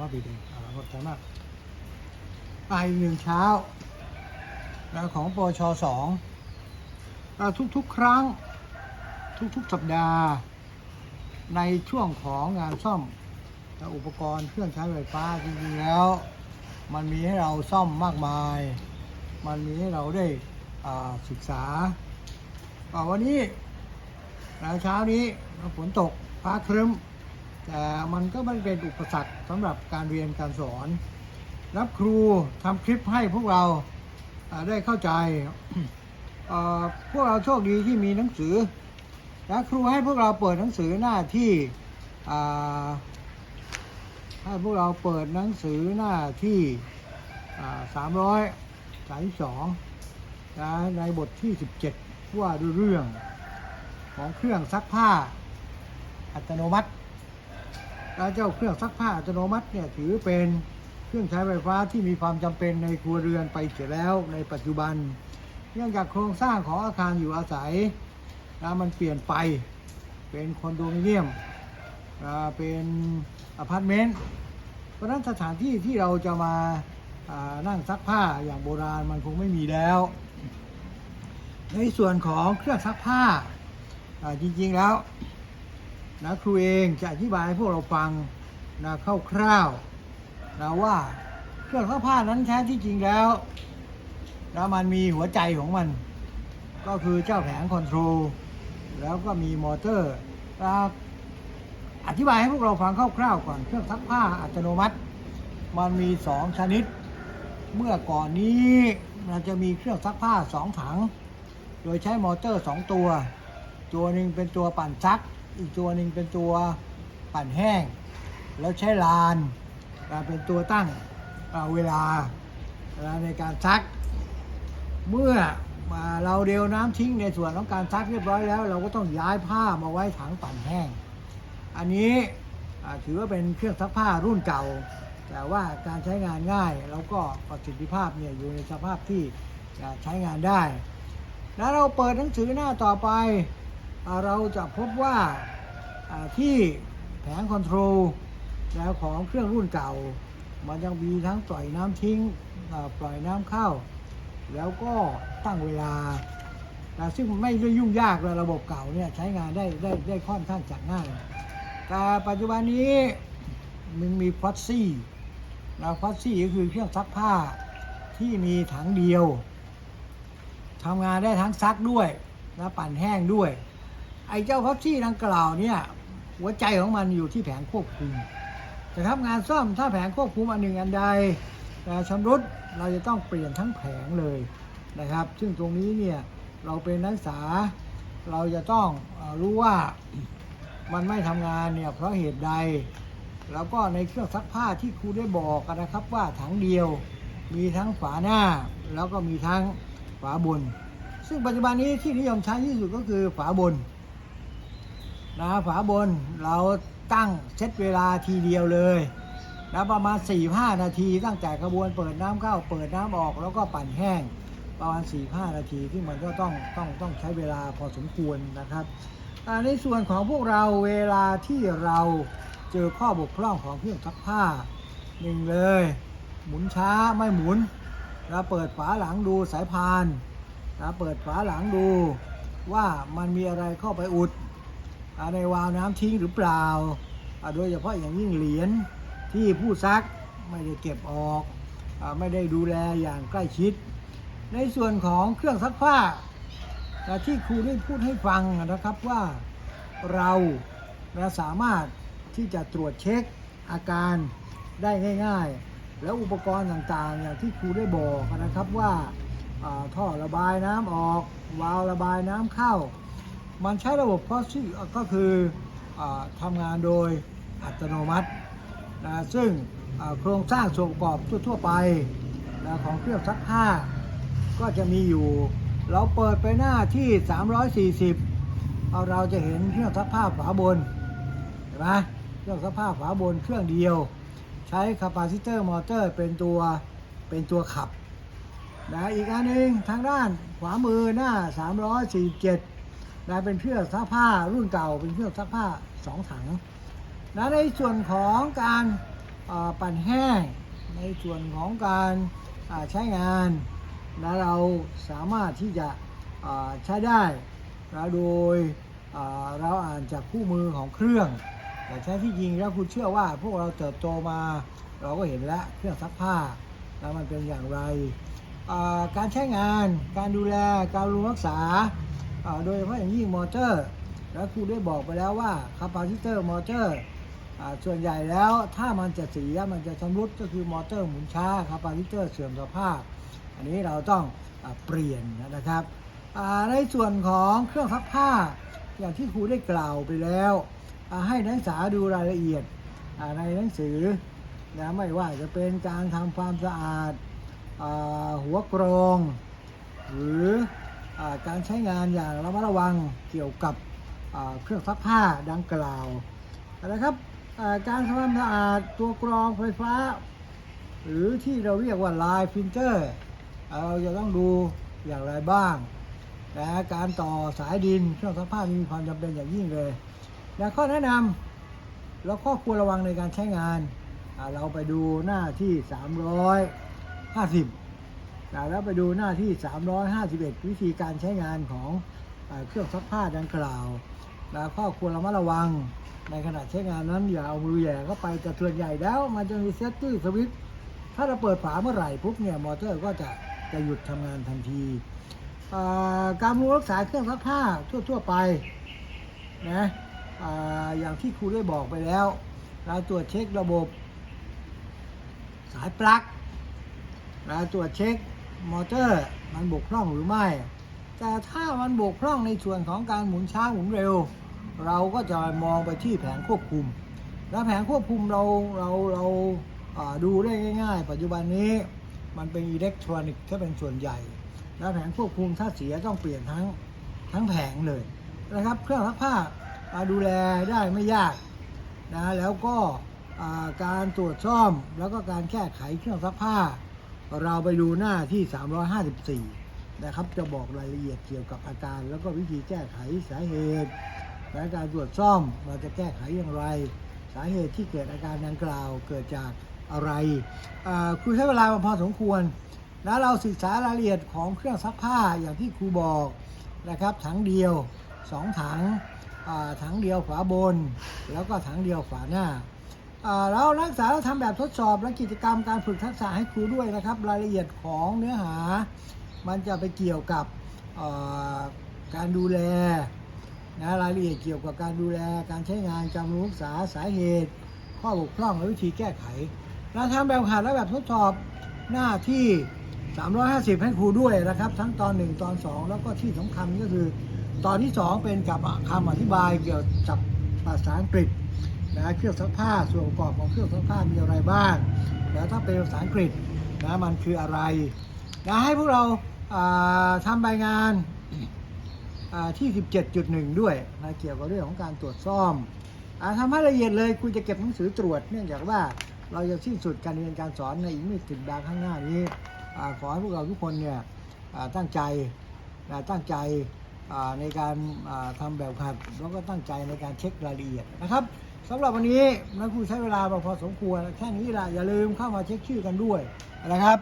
พ่อปีเองเอาละขอบใจมากไปอีกหนึ่งเช้านะของปชสองทุกๆ ครั้ง ทุกๆ สัปดาห์ ในช่วงของงานซ่อมอุปกรณ์เครื่องใช้ไฟฟ้าจริงๆแล้ว มันมีให้เราซ่อมมากมาย มันมีให้เราได้ศึกษาวันนี้เช้านี้ฝนตกฟ้าครึ้ม แต่มันก็ไม่เป็นอุปสรรคสำหรับการเรียนการสอน รับครูทำคลิปให้พวกเราได้เข้าใจ พวกเราโชคดีที่มีหนังสือ และครูให้พวกเราเปิดหนังสือหน้าที่ให้พวกเราเปิดหนังสือหน้าที่สามร้อยสามสองในบทที่ 17 ว่าด้วยเรื่องของเครื่องซักผ้าอัตโนมัติ เจ้าเครื่องซักผ้าอัตโนมัติเนี่ยถือเป็นเครื่องใช้ไฟฟ้าที่มีความจำเป็นในครัวเรือนไปเสียแล้วในปัจจุบัน เนื่องจากโครงสร้างของอาคารอยู่อาศัยนะมันเปลี่ยนไปเป็นคอนโดมิเนียมนะเป็นอพาร์ตเมนต์เพราะนั้นสถานที่ที่เราจะมานั่งซักผ้าอย่างโบราณมันคงไม่มีแล้ว ในส่วนของเครื่องซักผ้าจริงๆแล้ว นะครูเองจะอธิบายให้พวกเราฟังนะคร่าวๆนะว่าเครื่องซักผ้านั้นแท้ที่จริงแล้วนะมันมีหัวใจของมัน ก็คือเจ้าแผงคอนโทรลแล้วก็มีมอเตอร์นะอธิบายให้พวกเราฟังคร่าวๆก่อนเครื่องซักผ้าอัตโนมัติ มันมีสองชนิด เมื่อก่อนนี้เราจะมีเครื่องซักผ้าสองถัง โดยใช้มอเตอร์สองตัว ตัวหนึ่งเป็นตัวปั่นซัก อีกตัวหนึ่งเป็นตัวปั่นแห้ง แล้วใช้ลานเป็นตัวตั้งเวลาเวลาในการซัก เมื่อเราเดวน้ำทิ้งในส่วนของการซักเรียบร้อยแล้ว เราก็ต้องย้ายผ้ามาไว้ถังปั่นแห้ง อันนี้ถือว่าเป็นเครื่องซักผ้ารุ่นเก่า แต่ว่าการใช้งานง่ายแล้วก็ประสิทธิภาพเนี่ยอยู่ในสภาพที่ใช้งานได้ แล้วเราเปิดหนังสือหน้าต่อไป เราจะพบว่าที่แผงคอนโทรลแล้วของเครื่องรุ่นเก่า มันยังมีทั้งปล่อยน้ำทิ้งปล่อยน้ำเข้า แล้วก็ตั้งเวลา ซึ่งไม่ได้ยุ่งยากเลยระบบเก่าเนี่ยใช้งานได้ได้ได้ค่อนข้างจะง่าย แต่ปัจจุบันนี้มันมีฟอสซี่นะฟอสซี่ก็คือเครื่องซักผ้าที่มีถังเดียวทำงานได้ทั้งซักด้วย และปั่นแห้งด้วย ไอ้เจ้าฟอสซี่ดังกล่าวเนี่ย หัวใจของมันอยู่ที่แผงควบคุมแต่ทำงานซ่อมถ้าแผงควบคุมอันหนึ่งอันใดแต่ชำรุดเราจะต้องเปลี่ยนทั้งแผงเลยนะครับ ซึ่งตรงนี้เนี่ยเราเป็นนักศึกษา เราจะต้องรู้ว่ามันไม่ทำงานเนี่ยเพราะเหตุใด แล้วก็ในเครื่องซักผ้าที่ครูได้บอกกันนะครับว่าถังเดียวมีทั้งฝาหน้า แล้วก็มีทั้งฝาบน ซึ่งปัจจุบันนี้ที่นิยมใช้ที่สุดก็คือฝาบน นะฝาบนเราตั้งเซตเวลาทีเดียวเลยนะประมาณ 4-5 นาทีตั้งแต่กระบวนเปิดน้ำเข้าเปิดน้ำออกแล้วก็ปั่นแห้งประมาณ 4-5 นาทีที่มันก็ต้องต้องต้องใช้เวลาพอสมควรนะครับในส่วนของพวกเราเวลาที่เราเจอข้อบกพร่องของเครื่องซักผ้าหนึ่งเลย หมุนช้าไม่หมุนเราเปิดฝาหลังดูสายพานเราเปิดฝาหลังดูว่ามันมีอะไรเข้าไปอุด ในวาล์วน้ำทิ้งหรือเปล่า โดยเฉพาะอย่างยิ่งเหรียญที่ผู้ซักไม่ได้เก็บออกอไม่ได้ดูแลอย่างใกล้ชิด ในส่วนของเครื่องซักผ้าที่ครูได้พูดให้ฟังนะครับว่าเราเราสามารถที่จะตรวจเช็คอาการได้ง่าย ๆ แล้วอุปกรณ์ต่างๆ อย่างที่ครูได้บอกนะครับว่าอ่าท่อระบายน้ำออก วาล์วระบายน้ำเข้า มันใช้ระบบพอสก็คืออทำงานโดยอัตโนมัตินะซึ่งโครงสร้างส่วนประกอบทั่ว ๆ ไปนะของเครื่องซักผ้า ก็จะมีอยู่ เราเปิดไปหน้าที่ 340เอาเราจะเห็นเครื่องซักผ้าฝาบนเห็นไหมเครื่องซักผ้าฝาบนเครื่องเดียว ใช้คาปาซิเตอร์มอเตอร์เป็นตัวเป็นตัวขับนะอีกอันหนึ่งทางด้านขวามือหน้า 347 นะเป็นเครื่องซักผ้ารุ่นเก่าเป็นเครื่องซักผ้า2ถังนะในส่วนของการปั่นแห้ง ในส่วนของการใช้งานนะเราสามารถที่จะใช้ได้นะโดยเราอ่านจากคู่มือของเครื่อง แต่ใช้ที่จริงแล้วคุณเชื่อว่าพวกเราเติบโตมา เราก็เห็นแล้วเครื่องซักผ้าแล้วมันเป็นอย่างไร การใช้งาน การดูแล การรักษา โดยเฉพาะอย่างยิ่งมอเตอร์ แล้วครูได้บอกไปแล้วว่าคาปาซิเตอร์มอเตอร์ส่วนใหญ่แล้วถ้ามันจะเสียมันจะชำรุดก็คือมอเตอร์หมุนช้าคาปาซิเตอร์เสื่อมสภาพ อันนี้เราต้องอเปลี่ยนนะครับในส่วนของเครื่องซักผ้า อย่างที่ครูได้กล่าวไปแล้ว ให้นักศึกษาดูรายละเอียดในหนังสือนะไม่ว่าจะเป็นการทำความสะอาดอาหัวกรอง หรือ การใช้งานอย่างระมัดระวังเกี่ยวกับเครื่องซักผ้าดังกล่าวนะครับการทำความสะอาดตัวกรองไฟฟ้า หรือที่เราเรียกว่าลายฟิลเตอร์เราจะต้องดูอย่างไรบ้างและการต่อสายดินเครื่องซักผ้ามีความจำเป็นอย่างยิ่งเลยและข้อแนะนำแล้วก็ควรระวังในการใช้งาน เราไปดูหน้าที่ 350 แล้วไปดูหน้าที่ 351 วิธีการใช้งานของเอเครื่องซักผ้าดังกล่าวแล้วข้อควรระมัดระวัง ในขณะใช้งานนั้นอย่าเอามือแย่เข้าไปแต่ส่วนใหญ่แล้ว มันจะมีเซตตี้สวิตช์ถ้าเราเปิดฝาเมื่อไหร่ปุ๊บเนี่ยมอเตอร์ก็จะจะหยุดทำงานทันทีการรักษาเครื่องซักผ้าทั่ว ๆ ไปนะเอ่ออย่างที่ครูได้บอกไปแล้วเราตรวจเช็คระบบ สายปลั๊กเราตรวจเช็ค มอเตอร์มันบกพร่องหรือไม่ แต่ถ้ามันบกพร่องในส่วนของการหมุนช้าหมุนเร็ว เราก็จะมองไปที่แผงควบคุม แล้วแผงควบคุมเราเราเราอ่าดูได้ง่าย ๆ ปัจจุบันนี้มันเป็นอิเล็กทรอนิกส์ถ้าเป็นส่วนใหญ่ แล้วแผงควบคุมถ้าเสียต้องเปลี่ยนทั้งทั้งแผงเลยนะครับ เครื่องซักผ้าาดูแลได้ไม่ยากนะแล้วก็าการตรวจซ่อมแล้วก็การแก้ไขเครื่องซักผ้า เราไปดูหน้าที่ 354 นะครับ จะบอกรายละเอียดเกี่ยวกับอาการ แล้วก็วิธีแก้ไขสาเหตุและการตรวจซ่อมเราจะแก้ไขอย่างไร สาเหตุที่เกิดอาการดังกล่าวเกิดจากอะไรครูใช้เวลามาพอสมควร แล้วเราศึกษารายละเอียดของเครื่องซักผ้าอย่างที่ครูบอกนะครับถังเดียว 2 ถังถังเดียวฝาบน แล้วก็ถังเดียวฝาหน้า เรานักศึกษาเราทำแบบทดสอบและกิจกรรมการฝึกทักษะให้ครูด้วยนะครับ รายละเอียดของเนื้อหา มันจะไปเกี่ยวกับการดูแลนะรายละเอียดเกี่ยวกับการดูแลการใช้งานการบำรุงรักษาสาเหตุ ข้อบกพร่องและวิธีแก้ไขเราทำแบบหัดและแบบทดสอบหน้าที่ 350 ให้ครูด้วยนะครับ ทั้งตอน 1 ตอน 2 แล้วก็ที่สำคัญก็คือ ตอนที่ 2 เป็นกับคำอธิบายเกี่ยวกับภาษาอังกฤษ นะเครื่องซักผ้าส่วนประกอบของเครื่องซักผ้ามีอะไรบ้างแล้วถ้าเป็นภาษาอังกฤษนะมันคืออะไรนะให้พวกเราทำใบงานอ่าที่ 17.1 ด้วยนะเกี่ยวกับเรื่องของการตรวจซ่อมอทำให้ละเอียดเลยคุณจะเก็บหนังสือตรวจ เนื่องจากว่าเราจะสิ้นสุดการเรียนการสอนในอีกไม่ถึงดาห์ข้างหน้านี้อขอให้พวกเราทุกคนเนี่ยตั้งใจนะตั้งใจในการอ่าทำแบบขัดแล้วก็ตั้งใจในการเช็ครายละเอียดนะครับ สำหรับวันนี้นักผู้ใช้เวลามาพอสมควรแค่นี้ละอย่าลืมเข้ามาเช็คชื่อกันด้วยนะครับ